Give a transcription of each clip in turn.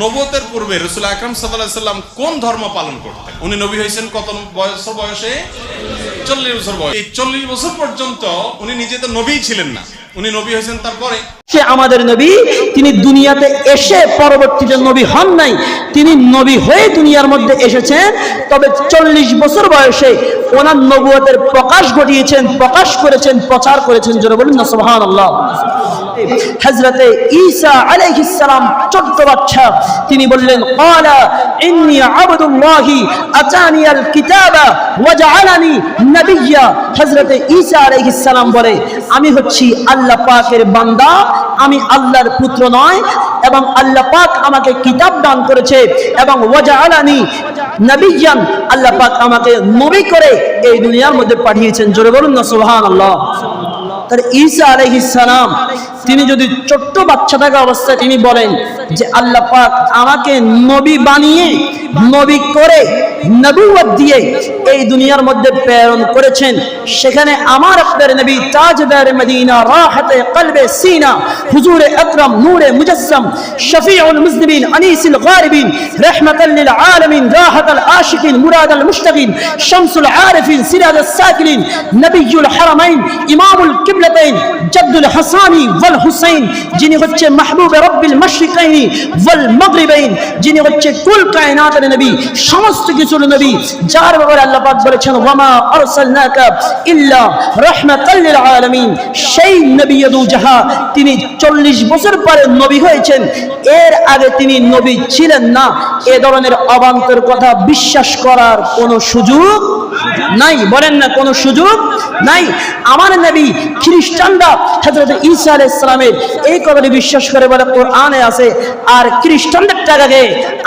নবতের পূর্বে রসুল আকরম সাল্লাম কোন ধর্ম পালন করতেন? উনি নবী হয়েছেন কত বয়স বয়সে? চল্লিশ বছর বয়স। এই চল্লিশ বছর পর্যন্ত উনি নিজে তো নবী ছিলেন না। উনি নবী হয়েছেন তারপরে? সে আমাদের নবী, তিনি দুনিয়াতে এসে পরবর্তীতে নবী হন নাই। তিনি নবী হয়ে দুনিয়ার মধ্যে এসেছেন, তবে চল্লিশ বছর বয়সে ওনার নবুয়তের প্রকাশ ঘটিয়েছেন, প্রকাশ করেছেন, প্রচার করেছেন, জোরে বলুন না সুবহান আল্লাহ হজরতে ঈসা বাচ্চা তিনি বললেন আবদুল্লাহি কিতাবা ওয়াজআলানি নাবিয়্যা। হযরতে ঈসা আলাইহিস সালাম বলে, আমি হচ্ছি আল্লাহ পাকের বান্দা, আমি আল্লাহর পুত্র নয় এবং আল্লাহ পাক আমাকে কিতাব দান করেছে এবং ওয়াজআলানি নাবিয়্যান। আল্লাহ পাক আমাকে নবী করে এই দুনিয়ার মধ্যে পাঠিয়েছেন। জোরে বলুন না, সুবহানাল্লাহ। তার ঈসা আলহ ইসালাম তিনি যদি ছোট্ট বাচ্চা থাকা অবস্থায় তিনি বলেন যে আল্লাহ পাক আমাকে নবী বানিয়ে, নবী করে নবুয়ত দিয়ে এই দুনিয়ার মধ্যে প্রেরণ করেছেন। সেখানে আমার আপনার নবী তাজদার মদিনা, রাহতে কলবে সিনা, হুজুরে আকরাম, নূরে মুজাসসাম, শফিউল মুজনিবিন আনিসুল গারিবিন, রাহমাতাল লিল আলামিন, রাহাতাল আশিকিন, মুরাদাল মুশতাকিন, শামসুল আরিফিন, সিরাজাস সাকিলিন নবিয়ুল হারামাইন, ইমামুল কিবলাতাইন, জাদ্দুল হাসানি ওয়াল হুসাইন, যিনি হচ্ছে মাহবুব রব্বিল মাশরিকাইনি ওয়াল মাগরিবাইন, যিনি হচ্ছে কুল কায়নাতের নবী, সমস্ত কিছুর নবী, যার ব্যাপারে আল্লাহ পাক বলেছেন, ওয়ামা আরসালনাকা ইল্লা রাহমাতাল লিল আলামিন সেই নবী জাহা, তিনি 40 বছর পরে নবী হয়েছেন। এর আগে তিনি নবী ছিলেন না। এ ধরনের অবান্তর কথা বিশ্বাস করার কোনো সুযোগ নাই। বলেন না, কোনো সুযোগ নাই। আমার নবী খ্রিস্টানরা হযরত ঈসা আলাইহিস সালামের এই কথাটি বিশ্বাস করে বলে, কোরআনে আছে আর খ্রিস্টানদের টাকাকে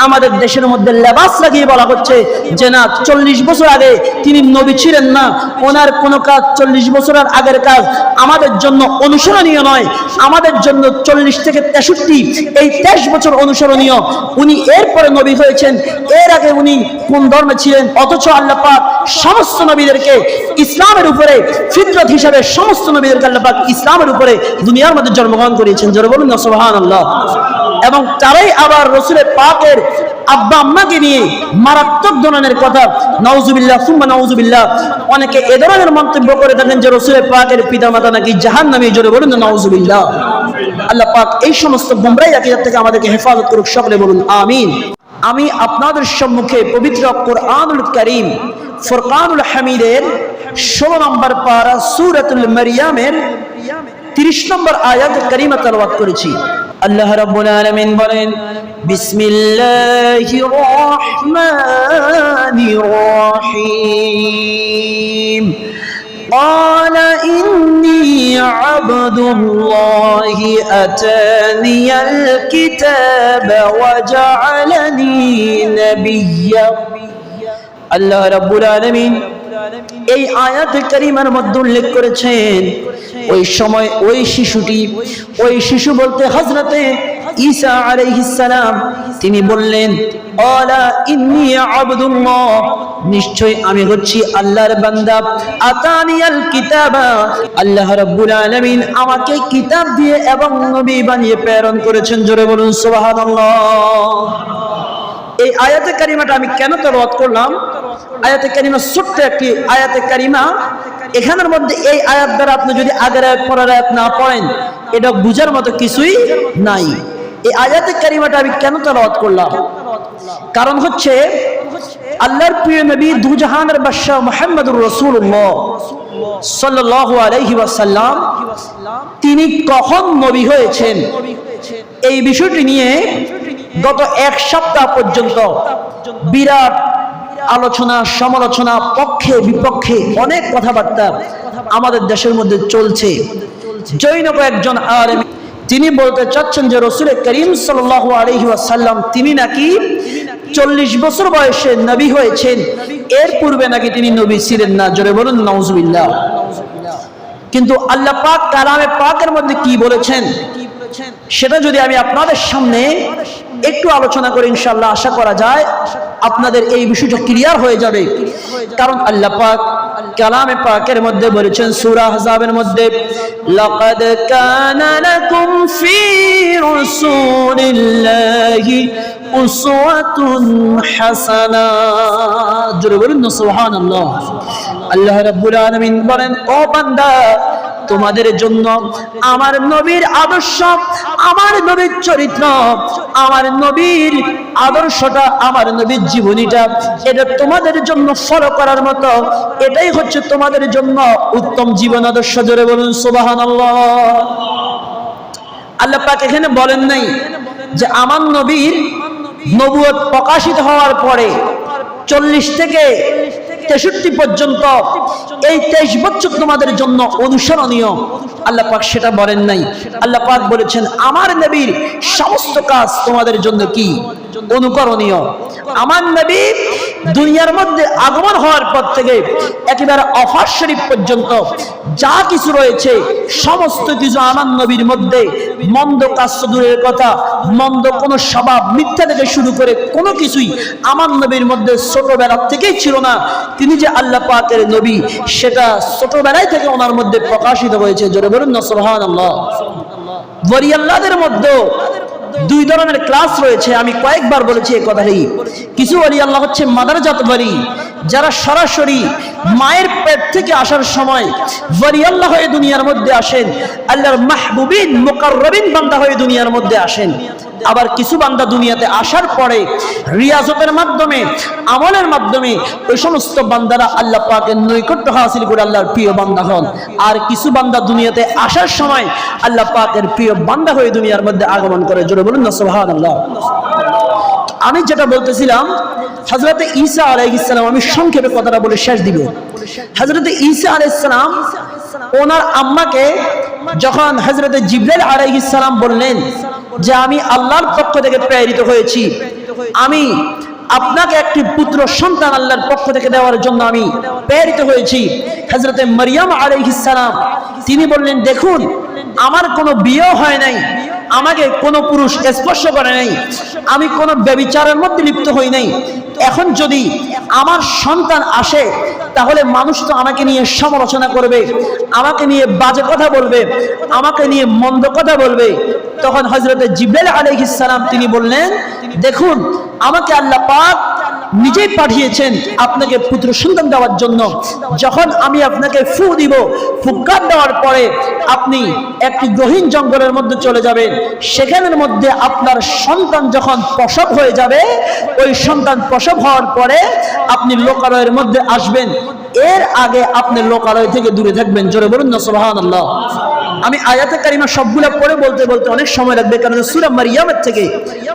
আমাদের দেশের মধ্যে লেবাস লাগিয়ে বলা হচ্ছে যে না, চল্লিশ বছর আগে তিনি নবী ছিলেন না। ওনার কোনো কাজ চল্লিশ বছরের আগের কাজ আমাদের জন্য অনুসরণীয় নয়। আমাদের জন্য চল্লিশ থেকে তেষট্টি, এই তেইশ বছর অনুসরণীয়। উনি এরপরে নবী হয়েছেন। এর আগে উনি কোন ধর্মে ছিলেন? অথচ আল্লাহ পাক সমস্ত নবীদেরকে ইসলামের উপরে ফিতরত হিসাবে সমস্ত নবীদেরকে আল্লাহ পাক ইসলামের উপরে দুনিয়ার মধ্যে জন্মগ্রহণ করিয়েছেন। জোরে বলুন না, সুবহানাল্লাহ। এবং তারাই আবার রসুলের পাকের আব্বা আম্মাকে নিয়ে মারাত্মক ধরনের কথা, নাউজুবিল্লাহ, সুম্মা নাউজুবিল্লাহ, অনেকে এ ধরনের মন্তব্য করে থাকেন যে রসুলের পাকের পিতা মাতা নাকি জাহান নামে জোরে বলুন না নাউজুবিল্লাহ। আল্লাহ পাক এই সমস্ত গুমরাই আকিদার থেকে আমাদেরকে হেফাজত করুক, সকলে বলুন, আমিন। আমি আপনাদের সম্মুখে পবিত্র কোরআনুল করিম, ফুরকানুল হামিদের ষোলো নম্বর পারা সুরাতুল মারিয়ামের তিরিশ নম্বর আয়াত করিমা তেলাওয়াত করেছি আল্লাহ রাব্বুল আলামিন বলেন বিসমিল্লাহির রহমানির রহিম قال إني عبد الله أتاني الكتاب وجعلني نبيا আল্লাহ রাব্বুল আলামিন এই আয়াত কারিমার মধ্যে উল্লেখ করেছেন, ওই সময় ওই শিশুটি, ওই শিশু বলতে হজরতে ঈসা আলাইহিস সালাম, তিনি বললেন, আলা ইন্নী আবদুল্লাহ, নিশ্চয় আমি হচ্ছি আল্লাহর বান্দা। আতানিয়াল কিতাবা, আল্লাহ রাব্বুল আলামিন আমাকে কিতাব দিয়ে এবং নবী বানিয়ে প্রেরণ করেছেন। জোরে বলুন, সুবহানাল্লাহ। এই আয়াতে কারিমাটা আমি কেন তেলাওয়াত করলাম? আয়াতে কারিমা ছোট্ট একটি আয়াতে কারিমা। এখানের মধ্যে এই আয়াত দ্বারা আপনি যদি আগের আয়াত, পরের আয়াত না পড়েন, এটা বুঝার মতো কিছুই নাই। এই আয়াতে কারিমাটা আমি কেন তেলাওয়াত করলাম? কারণ হচ্ছে, আল্লাহর প্রিয় নবী দুজাহানের বাদশাহ মুহাম্মদুর রাসূলুল্লাহ সাল্লাল্লাহু আলাইহি ওয়াসাল্লাম, তিনি কখন নবী হয়েছেন? এই বিষয়টি নিয়ে গত এক সপ্তাহ পর্যন্ত বিরাট আলোচনা, সমালোচনা, পক্ষে, বিপক্ষে অনেক কথাবার্তা আমাদের দেশের মধ্যে চলছে। জৈনক একজন আলেম, তিনি বলতে চাচ্ছেন যে রসুল করিম সাল্লাহ তিনি নাকি চল্লিশ বছর বয়সে নবী হয়েছেন। এর পূর্বে নাকি তিনি নবী ছিলেন না? জোরে বলুন নওজুবিল্লাহ কিন্তু আল্লাহ পাক কালামে পাকের মধ্যে কি বলেছেন? সেটা যদি আমি আপনাদের সামনে একটু আলোচনা করে ইনশাল্লাহ আশা করা যায় আপনাদের এই বিষয়টা ক্লিয়ার হয়ে যাবে। কারণ আল্লাহ পাক কালামে পাকের মধ্যে বলেছেন, সূরা আহজাবের মধ্যে, লাকাদ কানা লাকুম ফি রাসূলিল্লাহি উসওয়াতুন হাসানা। জোরে বলুন সুবহানাল্লাহ। আল্লাহ রাব্বুল আলামিন বলেন, ও বান্দা তোমাদের জন্য আমার নবীর আদর্শ, আমার নবীর চরিত্র, আমার নবীর আদর্শটা, আমার নবীর জীবনীটা, এটা তোমাদের জন্য ফলো করার মতো, এটাই হচ্ছে তোমাদের জন্য উত্তম জীবন আদর্শ। জোরে বলুন, সুবহানাল্লাহ। আল্লাহ পাক এখানে বলেন নাই যে আমার নবীর নবুয়ত প্রকাশিত হওয়ার পরে চল্লিশ থেকে তেষট্টি পর্যন্ত এই তেইশ বছর তোমাদের জন্য অনুসরণীয়। আল্লাহ পাক সেটা বলেন নাই। আল্লাহ পাক বলেছেন, আমার নবীর সমস্ত কাজ তোমাদের জন্য কি? অনুকরণীয়। আমার নবী দুনিয়ার মধ্যে আগমন হওয়ার পর থেকে একেবারে অফার শরীফ পর্যন্ত যা কিছু রয়েছে সমস্ত কিছু আমার নবীর মধ্যে। মন্দ কাজ দূরের কথা মন্দ কোন স্বভাব মিথ্যা থেকে শুরু করে কোনো কিছুই আমার নবীর মধ্যে ছোটবেলা থেকেই ছিল না। তিনি যে আল্লাহ পাকের নবী সেটা ছোটবেলায় থেকে ওনার মধ্যে প্রকাশিত হয়েছে। জোরে বলুন না সোহান আল্লাহ ওয়ারিয়াল্লাদের মধ্যে দুই ধরনের ক্লাস রয়েছে, আমি কয়েকবার বলেছি এ কথাটি। কিছু অলি আল্লাহ হচ্ছে মাদারজাত বাড়ি যারা সরাসরি মায়ের পেট থেকে আসার সময় আল্লাহ হয়ে দুনিয়ার মধ্যে আসেন, আল্লাহর মাহবুবিন, মুকাররবিন বান্দা হয়ে দুনিয়ার মধ্যে আসেন। আবার কিছু বান্দা দুনিয়াতে আসার পরে রিয়াজতের মাধ্যমে, আমলের মাধ্যমে ওই সমস্ত বান্দারা আল্লাহ পাকের নৈকট্য হাসিল করে আল্লাহর প্রিয় বান্দা হন। আর কিছু বান্দা দুনিয়াতে আসার সময় আল্লাহ পাকের প্রিয় বান্দা হয়ে দুনিয়ার মধ্যে আগমন করে। জোরে বলুন না সোহান আল্লাহ আমি যেটা বলতেছিলাম হজরতে ঈসা আলাইহিসসালাম আমি সংক্ষেপে কথাটা বলে শেষ দিব। হজরতে ঈসা আলাইহিসসালাম ওনার আম্মাকে যখন হজরতে জিব্রাইল আলাইহিসসালাম বললেন যে, আমি আল্লাহর পক্ষ থেকে প্রেরিত হয়েছি। আমি আপনাকে একটি পুত্র সন্তান আল্লাহর পক্ষ থেকে দেওয়ার জন্য আমি প্রেরিত হয়েছি। হজরতে মারিয়াম আলাইহিসসালাম তিনি বললেন, দেখুন, আমার কোনো বিয়ে হয় নাই। আমাকে কোনো পুরুষ স্পর্শ করে নাই। আমি কোনো ব্যবিচারের মধ্যে লিপ্ত হই নাই। এখন যদি আমার সন্তান আসে, তাহলে মানুষ তো আমাকে নিয়ে সমালোচনা করবে, আমাকে নিয়ে বাজে কথা বলবে, আমাকে নিয়ে মন্দ কথা বলবে। তখন হজরত জিব্রাইল আলহ ইসালাম তিনি বললেন, দেখুন, আমাকে আল্লাহ পাক নিজেই পাঠিয়েছেন আপনাকে পুত্র সন্তান দেওয়ার জন্য। যখন আমি আপনাকে ফু দিব ফুৎকার দেওয়ার পরে আপনি একটি গহীন জঙ্গলের মধ্যে চলে যাবেন। সেখানের মধ্যে আপনার সন্তান যখন প্রসব হয়ে যাবে, ওই সন্তান প্রসব হওয়ার পরে আপনি লোকালয়ের মধ্যে আসবেন। এর আগে আপনি লোকালয় থেকে দূরে থাকবেন। জোরে বলুন না সোহান আল্লাহ আমি আয়াতে কারিমা সবগুলা পরে বলতে বলতে অনেক সময় লাগবে কারণ সুরাম মারিয়ামের থেকে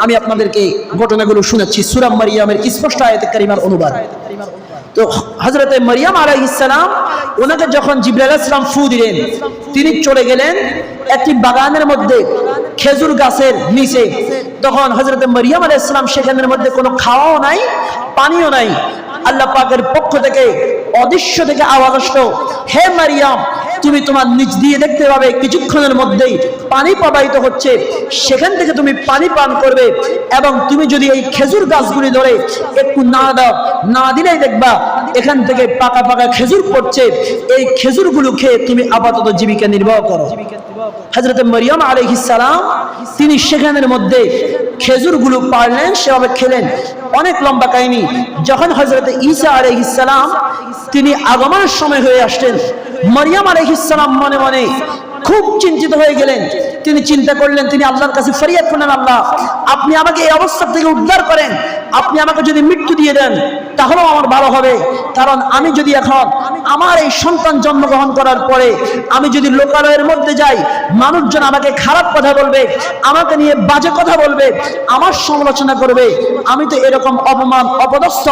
আমি আপনাদেরকে ঘটনাগুলো শুনেছি। সুরাম মারিয়ামের স্পষ্ট আয়াতে কারিমার অনুবাদ। তো হজরতে মারিয়াম আলাইহিসসালাম ওনাকে যখন জিব্রাইল ইসলাম ফু দিলেন, তিনি চলে গেলেন একটি বাগানের মধ্যে, খেজুর গাছের নিচে। তখন হজরতে মারিয়াম আলাইহিস সালাম সেখানের মধ্যে কোনো খাওয়াও নাই, পানিও নাই। আল্লাহ পাকের পক্ষ থেকে অদৃশ্য থেকে আওয়াজ আসলো, হে মারিয়াম, তুমি তোমার নিচ দিয়ে দেখতে পাবে, কিছুক্ষণের মধ্যেই পানি প্রবাহিত হচ্ছে। সেখান থেকে তুমি পানি পান করবে এবং তুমি যদি এই খেজুর গাছগুলি ধরে একটু না দাও, না দিলেই দেখবা এখান থেকে পাকা পাকা খেজুর পড়ছে। এই খেজুরগুলো খেয়ে তুমি আপাতত জীবিকা নির্বাহ করো। হজরত মরিয়ম আলহিস সালাম, তিনি সেখানের মধ্যে খেজুরগুলো পারলেন সেভাবে খেলেন। অনেক লম্বা কাহিনী। যখন হজরত ঈসা আলহিস সালাম তিনি আগমনের সময় হয়ে আসলেন, মরিয়াম আলহিসাম মনে মনে খুব চিন্তিত হয়ে গেলেন। তিনি চিন্তা করলেন, তিনি আল্লাহর কাছে ফরিয়াদ করলেন, আল্লাহ, আপনি আমাকে এই অবস্থা থেকে উদ্ধার করেন। আপনি আমাকে যদি মৃত্যু দিয়ে দেন তাহলেও আমার ভালো হবে। কারণ আমি যদি এখন আমার এই সন্তান জন্মগ্রহণ করার পরে আমি যদি লোকালয়ের মধ্যে যাই, মানুষজন আমাকে খারাপ কথা বলবে, আমাকে নিয়ে বাজে কথা বলবে, আমার সমালোচনা করবে, আমি তো এরকম অপমান, অপদস্থ,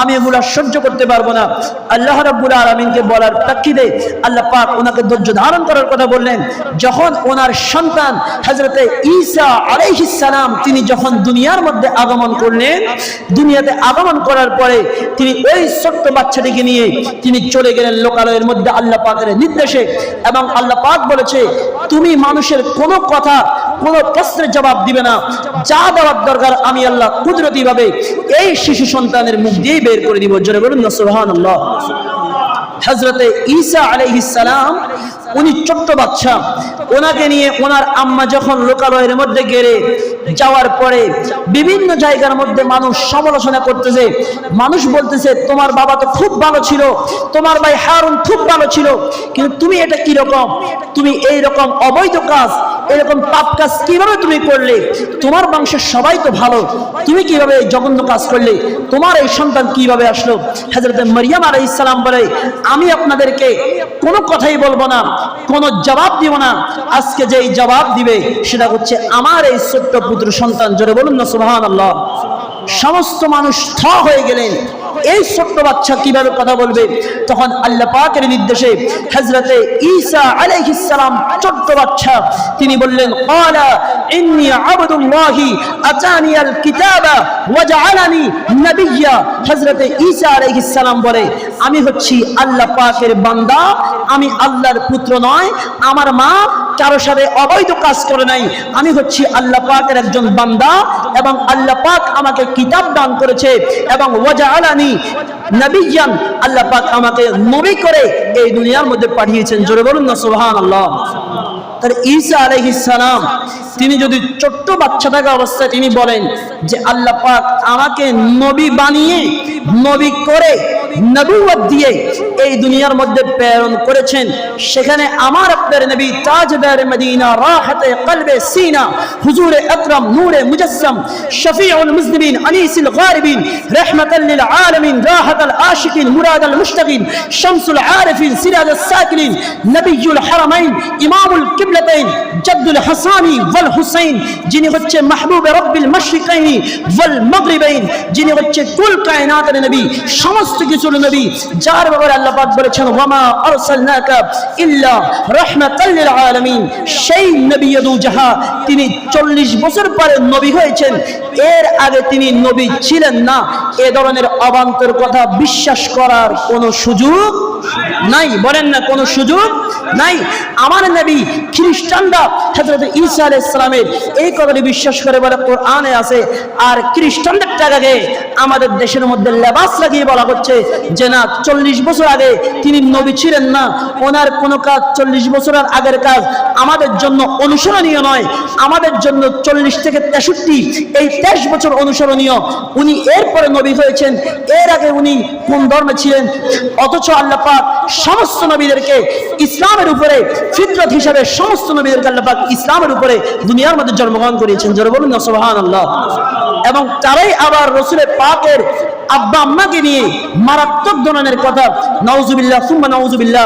আমি এগুলা সহ্য করতে পারব না। আল্লাহ রাব্বুল আলামিনকে বলার প্রেক্ষিতে আল্লাহ পাক ওনাকে ধৈর্য ধারণ করার কথা বললেন। যখন ওনার সন্তান হযরতে ঈসা আলাইহিস সালাম, তিনি যখন দুনিয়ার মধ্যে আগমন করলেন, দুনিয়াতে আগমন করার পরে তিনি ওই ছোট্ট বাচ্চাটিকে নিয়ে তিনি চলে গেলেন লোকালয়ের মধ্যে আল্লাহ পাকের নির্দেশে এবং আল্লাহ পাক বলেছে, তুমি মানুষের কোনো কথা, কোনো প্রশ্নের জবাব দিবে না। যা দেওয়ার দরকার আমি আল্লাহ কুদরতি ভাবে এই শিশু সন্তানের মুখ দিয়েই বের করে দিব। জোরে বলুন না, সুবহানাল্লাহ। হজরতে ঈসা আলাইহিস সালাম উনি ছোট্ট বাচ্চা। ওনাকে নিয়ে ওনার আম্মা যখন লোকালয়ের মধ্যে গেড়ে যাওয়ার পরে বিভিন্ন জায়গার মধ্যে মানুষ সমালোচনা করতেছে। মানুষ বলতেছে, তোমার বাবা তো খুব ভালো ছিল, তোমার ভাই হারুন খুব ভালো ছিল, কিন্তু তুমি এটা কি রকম? তুমি এই রকম অবৈধ কাজ, এরকম পাপ কাজ কীভাবে তুমি করলে? তোমার বংশের সবাই তো ভালো, তুমি কীভাবে জঘন্য কাজ করলে? তোমার এই সন্তান কীভাবে আসলো? হাজরত মারিয়াম আলাই ইসলাম বলে, আমি আপনাদেরকে কোনো কথাই বলব না কোনো জবাব দিব না। আজকে যেই জবাব দিবে, সেটা হচ্ছে আমার এই ছোট্ট পুত্র সন্তান। জোরে বলুন না আল্লাহ সমস্ত মানুষ থ হয়ে গেলেন। এই ছোট্ট বাচ্চা কীভাবে কথা বলবে? তখন আল্লাহ পাকের নির্দেশে হজরতে ঈসা আলাইহিস সালাম ছোট্ট বাচ্চা, তিনি বললেন, ক্বালা ইন্নী আবদুল্লাহি আতানিয়াল কিতাবা ওয়াজআলানি নাবিয়্যা। হযরতে ঈসা আলাইহিস সালাম বলে, আমি হচ্ছি আল্লাহ পাকের বান্দা, আমি আল্লাহর পুত্র নয়, আমার মা কারও সাথে অবৈধ কাজ করে নাই। আমি হচ্ছি আল্লাহ পাকের একজন বান্দা এবং আল্লাহ পাক আমাকে কিতাব দান করেছে এবং ওয়াজা আলানি নবিয়ান। আল্লাহ পাক আমাকে নবী করে এই দুনিয়ার মধ্যে পাঠিয়েছেন। জোরে বলুন না আল্লাহ তার ঈসা আলাইহিস সালাম তিনি যদি ছোট্ট বাচ্চা থাকা অবস্থায় তিনি বলেন যে আল্লাহ পাক আমাকে নবী বানিয়ে, নবী করে নবুয়ত দিয়ে এই দুনিয়ার মধ্যে প্রেরণ করেছেন, সেখানে আমার আপনার নবী তাজদার মদিনা, রাহতে কলবে সিনা, হুজুর আকরাম, নূরে মুজাসসাম, শফিউল মুজনিবিন, আনিসুল গারিবিন, রাহমাতাল লিল আলামিন, রাহাতাল আশিকিন, মুরাদাল মুশতাকিন শামসুল আরিফিন, সিরাজাস সাকিলিন নবিয়ুল হারামাইন, ইমামুল কিবলাতাইন, জাদ্দুল হাসানি, ওয়াল হুসাইন, যিনি হচ্ছে মাহবুব রব্বিল মাশরিকাইনি ওয়াল মাগরিবাইন, যিনি হচ্ছে কুল কায়নাতের নবী, সমস্ত কিছুর নবী, যার ব্যাপারে আল্লাহ পাক বলেছেন, ওয়ামা আরসালনাকা ইল্লা রাহমাতাল লিল আলামিন সেই নবী দু জাহা, তিনি 40 বছর পরে নবী হয়েছেন। এর আগে তিনি নবী ছিলেন না, এ ধরনের অবান্তর কথা বিশ্বাস করার কোনো সুযোগ নাই। বলেন না কোনো সুযোগ নাই। আমার নবী খ্রিস্টানরা হযরত ঈসা আলাইহিস সালামের এই কথাটি বিশ্বাস করে বলে কোরআনে আছে, আর খ্রিস্টানদের টাকাকে আমাদের দেশের মধ্যে লেবাস লাগিয়ে বলা হচ্ছে যে না, চল্লিশ বছর আগে তিনি নবী ছিলেন না, ওনার কোনো কাজ চল্লিশ বছরের আগের কাজ আমাদের জন্য অনুসরণীয় নয়। আমাদের জন্য চল্লিশ থেকে তেষট্টি এই তেইশ বছর অনুসরণীয়। উনি এরপরে নবী হয়েছেন। এর আগে উনি কোন ধর্মে ছিলেন? অথচ আল্লাহ পাক সমস্ত নবীদেরকে ইসলামের উপরে ফিতরত হিসাবে সমস্ত নবীদেরকে আল্লাহ পাক ইসলামের উপরে দুনিয়ার মধ্যে জন্মগ্রহণ করিয়েছেন। জোরে বলুন না, সুবহানাল্লাহ। এবং তারাই আবার রসুলের পাকের আব্বা আম্মাকে নিয়ে মারাত্মক ধরনের কথা। নাউজুবিল্লাহ, সুম্মা নাউজুবিল্লাহ।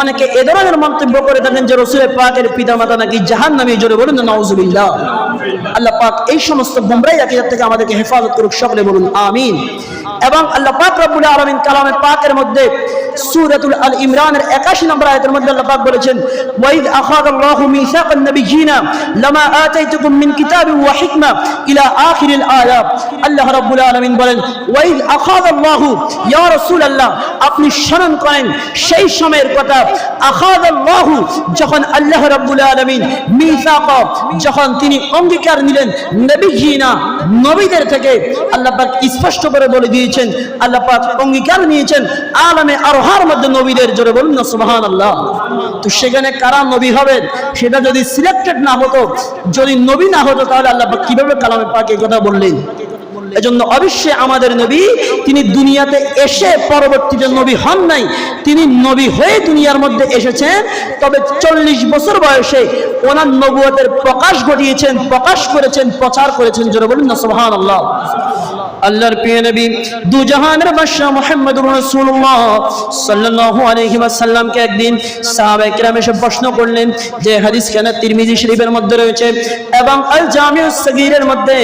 অনেকে এ ধরনের মন্তব্য করে থাকেন যে রসুলের পাকের পিতা মাতা নাকি জাহান নামে জোরে বলুন নওজুবিল্লাহ আল্লাহ পাক এই সমস্ত বোমরাই আকিদাত থেকে আমাদেরকে হেফাজত করুক, সকলে বলুন, আমিন। এবং আল্লাহ পাক রব্বুল আলামিন কালামে পাকের মধ্যে সূরাতুল আল ইমরানের 81 নম্বর আয়াতের মধ্যে আল্লাহ পাক বলেছেন, ওয়াইদ আখাযাল্লাহু মিসাকান নাবিয়িনা লামা আতাইতুকুম মিন কিতাবিন ওয়া হিকমা ইলা আখিরিল আয়াত। আল্লাহ রাব্বুল আলামিন বলেন, ওয়াইদ আখাযাল্লাহু ইয়া রাসূলুল্লাহ, আপনি স্মরণ করেন সেই সময়ের কথা। আখাযাল্লাহু যখন আল্লাহ রাব্বুল আলামিন মিসাক, যখন তিনি অঙ্গীকার নিলেন নবিয়িনা নবীদের থেকে, আল্লাহ পাক স্পষ্ট করে বলে দিয়েছেন আল্লাহ পাক অঙ্গীকার নিয়েছেন, আলমে আরহার মধ্যে নবীদের জোরে বলুন না, সুবহানাল্লাহ। তো সেখানে কারা নবী হবেন? সেটা যদি সিলেক্টেড না হতো, যদি নবী না হতো, তাহলে আল্লাহ পাক কীভাবে কালামে পাক এই কথা বললেন? এজন্য অবশ্যই আমাদের নবী, তিনি দুনিয়াতে এসে পরবর্তীতে নবী হন নাই, তিনি নবী হয়ে দুনিয়ার মধ্যে এসেছেন, তবে চল্লিশ বছর বয়সে ওনার নবুয়তের প্রকাশ ঘটিয়েছেন, প্রকাশ করেছেন, প্রচার করেছেন, জোরে বলুন না, সুবহানাল্লাহ। আল্লাহর প্রিয় নবী, দু জাহানের বাদশা মুহাম্মদুর রাসূলুল্লাহ সাল্লাল্লাহু আলাইহি ওয়াসাল্লামকে একদিন সাহাবায়ে কিরাম এসে প্রশ্ন করলেন যে, হাদিস কেন তিরমিজি শরীফের মধ্যে রয়েছে এবং আল জামিউস সগীরের মধ্যে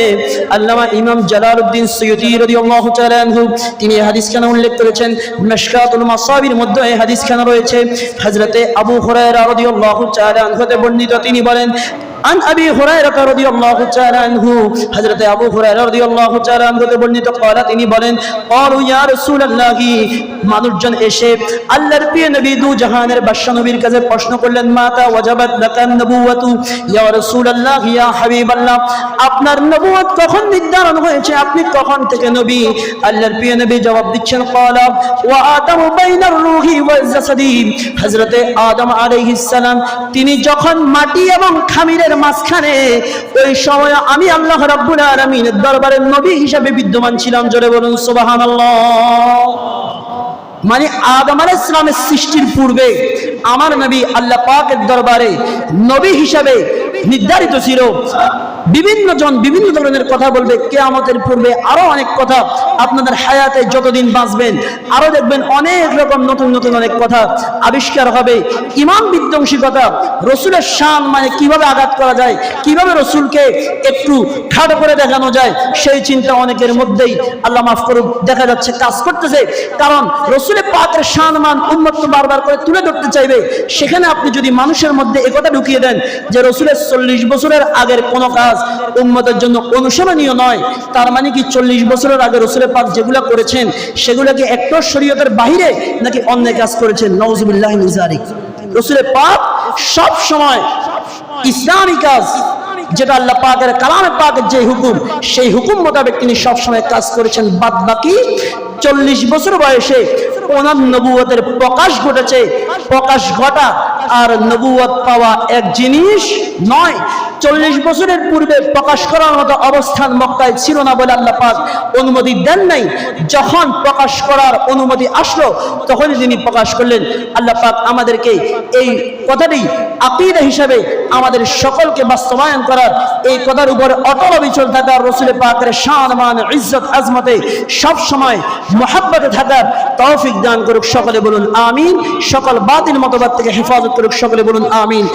আল্লামা ইমাম জালালউদ্দিন সৈয়দী রাদিয়াল্লাহু তাআলা আনহু, তিনি এই হাদিস কেন উল্লেখ করেছেন? মিশকাতুল মাসাবির মধ্যে এই হাদিস কেন রয়েছে? হযরতে আবু হুরায়রা রাদিয়াল্লাহু তাআলা আনহু বর্ণিত তিনি বলেন বর্ণিত তিনি বলেন মানুষজন এসে আল্লাহর প্রিয় নবী দু জাহানের বাদশা নবীর কাছে প্রশ্ন করলেন, মাতা ওয়াজাবাত লাকান নবুওয়াতু? ইয়া রাসূলুল্লাহ, ইয়া হাবিবাল্লাহ, আপনার কখন নির্ধারণ হয়েছে? আপনি কখন থেকে নবী? আল্লাহর প্রিয় নবী জবাব দিচ্ছেন ক্বালা ওয়া আদামু বাইনার রূহি ওয়াল আদম আলাইহিস সালাম, তিনি যখন মাটি এবং খামিরে মাঝখানে, ওই সময় আমি আল্লাহ রাব্বুল আলামিনের দরবারে নবী হিসাবে বিদ্যমান ছিলাম, জোরে বলুন, সুবহানাল্লাহ। মানে আদম আলাইহিস সালামের সৃষ্টির পূর্বে আমার নবী আল্লাহ পাকের দরবারে নবী হিসাবে নির্ধারিত ছিল। বিভিন্ন জন বিভিন্ন ধরনের কথা বলবে। কেয়ামতের পূর্বে আরও অনেক কথা আপনাদের হায়াতে যতদিন বাঁচবেন, আরও দেখবেন অনেক রকম নতুন নতুন অনেক কথা আবিষ্কার হবে। ইমান বিধ্বংসী কথা, রসুলের শান মানে কীভাবে আঘাত করা যায়, কীভাবে রসুলকে একটু খাটো করে দেখানো যায়, সেই চিন্তা অনেকের মধ্যেই আল্লাহ মাফ করুক, দেখা যাচ্ছে কাজ করতেছে। কারণ রসুলের পাকের শান মান উন্মত্ত বারবার করে তুলে ধরতে চাইবে। সেখানে আপনি যদি মানুষের মধ্যে একথা ঢুকিয়ে দেন যে রসুলের চল্লিশ বছরের আগের কোনো কাজ উম্মতের জন্য অনুসরণীয় নয়। তার মানে কি চল্লিশ বছরের আগে রসুলের পাক যেগুলো করেছেন, সেগুলো কি একটু শরীয়তের বাহিরে নাকি অন্য কাজ করেছেন? নওজুবিল্লাহ নিজারিক রসুলের পাক সব সময় ইসলামী কাজ, যেটা আল্লাহ পাকের কালামে পাকের যে হুকুম, সেই হুকুম মোতাবেক তিনি সবসময় কাজ করেছেন। বাদ বাকি চল্লিশ বছর বয়সে ওনার নবুয়তের প্রকাশ ঘটেছে। প্রকাশ ঘটা আর নবুয়ত পাওয়া এক জিনিস নয় চল্লিশ বছরের পূর্বে প্রকাশ করার মতো অবস্থান মক্কায় ছিল না বলে আল্লাহ পাক অনুমতি দেন নাই। যখন প্রকাশ করার অনুমতি আসলো, তখনই তিনি প্রকাশ করলেন, আল্লাহ পাক আমাদেরকে এই কথাটি আকিদা হিসাবে আমাদের সকলকে বাস্তবায়ন করার এই কথার উপরে অটল অবিচল থাকার রসুলের পাকের শান, মান, ইজ্জত, আজমতে সব সময় মোহাব্বতে থাকার তৌফিক দান করুক সকলে বলুন আমিন। সকল বাতিল মতবাদ থেকে হেফাজত করুক সকলে বলুন আমিন।